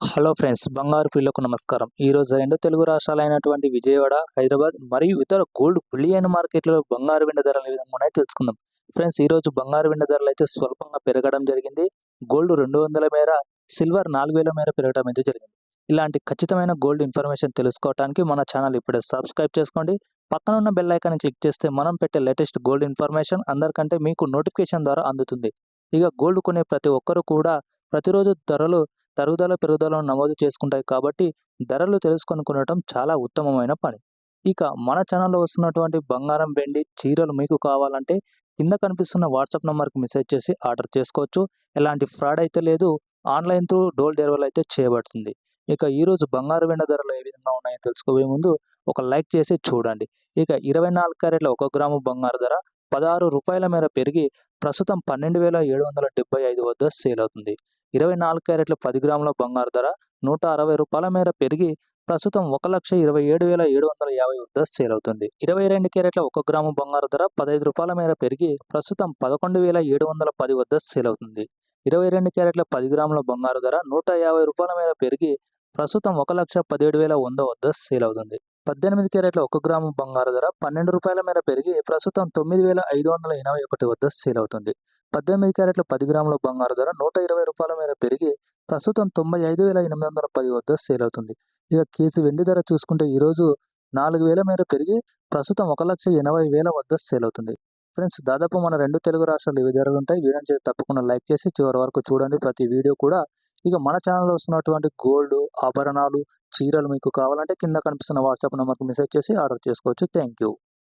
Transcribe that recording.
Hello friends బంగారు పిల్లకు నమస్కారం. ఈరోజు రెండు తెలుగు రాష్ట్రాలైనటువంటి విజయవాడ హైదరాబాద్ మరియు ఇతర గోల్డ్ బులియన్ మార్కెట్లో బంగారు వెండి ధరలు విధంగా తెలుసుకుందాం. ఫ్రెండ్స్ ఈరోజు బంగారు వెండి ధరలు అయితే స్వల్పంగా పెరగడం జరిగింది. గోల్డ్ రెండు వందల మేర సిల్వర్ నాలుగు వేల మేర పెరగడం అయితే జరిగింది. ఇలాంటి ఖచ్చితమైన గోల్డ్ ఇన్ఫర్మేషన్ తెలుసుకోవడానికి మన ఛానల్ ఇప్పుడే సబ్స్క్రైబ్ చేసుకోండి. పక్కన ఉన్న బెల్ ఐకాన్ని క్లిక్ చేస్తే మనం పెట్టే లేటెస్ట్ గోల్డ్ ఇన్ఫర్మేషన్ అందరికంటే మీకు నోటిఫికేషన్ ద్వారా అందుతుంది. ఇక గోల్డ్ కొనే ప్రతి ఒక్కరు కూడా ప్రతిరోజు ధరలు తరుగుదల పెరుగుదలను నమోదు చేసుకుంటాయి కాబట్టి ధరలు తెలుసుకొనుకునటం చాలా ఉత్తమమైన పని. ఇక మన ఛానల్లో వస్తున్నటువంటి బంగారం వెండి చీరలు మీకు కావాలంటే కింద కనిపిస్తున్న వాట్సాప్ నెంబర్కి మెసేజ్ చేసి ఆర్డర్ చేసుకోవచ్చు. ఎలాంటి ఫ్రాడ్ అయితే లేదు ఆన్లైన్ త్రూ డోల్ డెలివరీ అయితే చేయబడుతుంది. ఇక ఈరోజు బంగారు వెండి ధరలు ఏ విధంగా ఉన్నాయో తెలుసుకోబోయే ముందు ఒక లైక్ చేసి చూడండి. ఇక ఇరవై నాలుగు క్యారెట్ల ఒక గ్రాము బంగారు ధర పదహారు రూపాయల మేర పెరిగి ప్రస్తుతం పన్నెండు వేల ఏడు వందల డెబ్బై ఐదు వద్ద సేల్ అవుతుంది. ఇరవై నాలుగు క్యారెట్ల పది గ్రాముల బంగారు ధర నూట అరవై రూపాయల మేర పెరిగి ప్రస్తుతం ఒక లక్ష ఇరవై ఏడు వేల ఏడు వందల యాభై వద్ద సేల్ అవుతుంది. ఇరవై రెండు క్యారెట్ల ఒక గ్రాము బంగారు ధర పదహైదు రూపాయల మేర పెరిగి ప్రస్తుతం పదకొండు వేల ఏడు వందల పది వద్ద సేల్ అవుతుంది. ఇరవై రెండు క్యారెట్ల పది గ్రాముల బంగారు ధర నూట యాభై రూపాయల మేర పెరిగి ప్రస్తుతం ఒక లక్ష పదిహేడు వేల వంద వద్ద సేల్ అవుతుంది. పద్దెనిమిది క్యారెట్ల ఒక గ్రాము బంగారు ధర పన్నెండు రూపాయల మేర పెరిగి ప్రస్తుతం తొమ్మిది వేల ఐదు వందల ఎనభై ఒకటి వద్ద సేల్ అవుతుంది. పద్దెనిమిది క్యారెట్ల పది గ్రాముల బంగారు ధర నూట ఇరవై రూపాయల మేర పెరిగి ప్రస్తుతం తొంభై ఐదు వేల ఎనిమిది వందల పది వద్ద సేల్ అవుతుంది. ఇక కేజీ వెండి ధర చూసుకుంటే ఈరోజు నాలుగు వేల మేర పెరిగి ప్రస్తుతం ఒక లక్ష ఎనభై వేల వద్ద సేల్ అవుతుంది. ఫ్రెండ్స్ దాదాపు మన రెండు తెలుగు రాష్ట్రాలు ఇవి ధరలు ఉంటాయి. వీడియో తప్పకుండా లైక్ చేసి చివరి వరకు చూడండి. ప్రతి వీడియో కూడా ఇక మన ఛానల్లో వస్తున్నటువంటి గోల్డ్ ఆభరణాలు చీరలు మీకు కావాలంటే కింద కనిపిస్తున్న వాట్సాప్ నెంబర్కి మెసేజ్ చేసి ఆర్డర్ చేసుకోవచ్చు. Thank you